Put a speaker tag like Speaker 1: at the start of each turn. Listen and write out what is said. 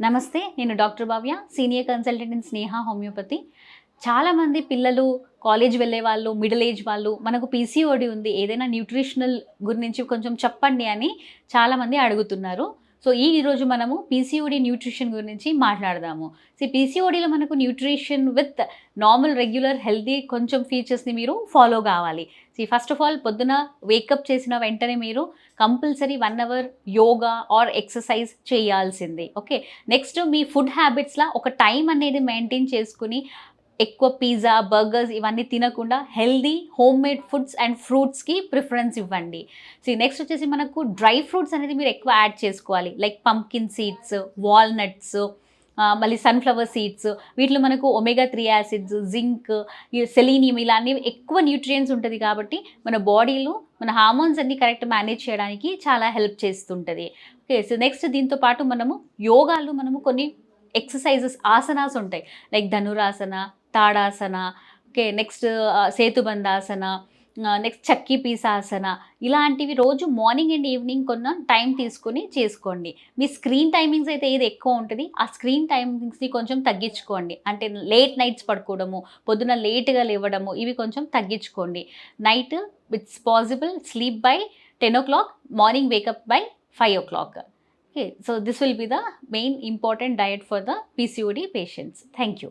Speaker 1: నమస్తే నేను doctor Bhavya senior consultant in Sneha homeopathy. చాలామంది పిల్లలు కాలేజ్ వెళ్ళే వాళ్ళు మిడిల్ ఏజ్ వాళ్ళు మనకు పీసీఓడి ఉంది ఏదైనా న్యూట్రిషనల్ గురించి కొంచెం చెప్పండి అని చాలామంది అడుగుతున్నారు. సో ఈ ఈరోజు మనము పీసీఓడి న్యూట్రిషన్ గురించి మాట్లాడదాము. సో పీసీఓడిలో మనకు nutrition with normal regular healthy కొంచెం ఫీచర్స్ని మీరు ఫాలో కావాలి. సో ఫస్ట్ ఆఫ్ ఆల్ పొద్దున వేకప్ చేసిన వెంటనే మీరు compulsory one hour yoga or exercise చేయాల్సిందే. ఓకే నెక్స్ట్ మీ ఫుడ్ హ్యాబిట్స్లో ఒక టైం అనేది మెయింటైన్ చేసుకుని ఎక్కువ పిజ్జా బర్గర్స్ ఇవన్నీ తినకుండా healthy home made foods and ఫ్రూట్స్కి preference ఇవ్వండి. సో నెక్స్ట్ వచ్చేసి మనకు డ్రై ఫ్రూట్స్ అనేది మీరు ఎక్కువ యాడ్ చేసుకోవాలి. లైక్ పంకిన్ సీడ్స్ వాల్నట్స్ మళ్ళీ సన్ఫ్లవర్ సీడ్స్ వీటిలో మనకు omega three acids zinc selenium ఇలాంటివి ఎక్కువ న్యూట్రియంట్స్ ఉంటుంది కాబట్టి మన బాడీలో మన హార్మోన్స్ అన్ని కరెక్ట్ మేనేజ్ చేయడానికి చాలా హెల్ప్ చేస్తుంటుంది. ఓకే సో నెక్స్ట్ దీంతో పాటు మనము యోగాలు మనము కొన్ని ఎక్సర్సైజెస్ ఆసనాస్ ఉంటాయి. Like Dhanurasana Tadasana okay next Setubandhasana next Chakki Peesasana ఇలాంటివి రోజు మార్నింగ్ అండ్ ఈవినింగ్ కొన్న టైం తీసుకొని చేసుకోండి. మీ స్క్రీన్ టైమింగ్స్ అయితే ఏది ఎక్కువ ఉంటుంది ఆ స్క్రీన్ టైమింగ్స్ని కొంచెం తగ్గించుకోండి. అంటే లేట్ నైట్స్ పడుకోవడము పొద్దున లేట్గా లేవడము ఇవి కొంచెం తగ్గించుకోండి. Night it's possible sleep by ten o'clock morning wake up by five o'clock. Okay so this will be the main important diet for the PCOD patients. Thank you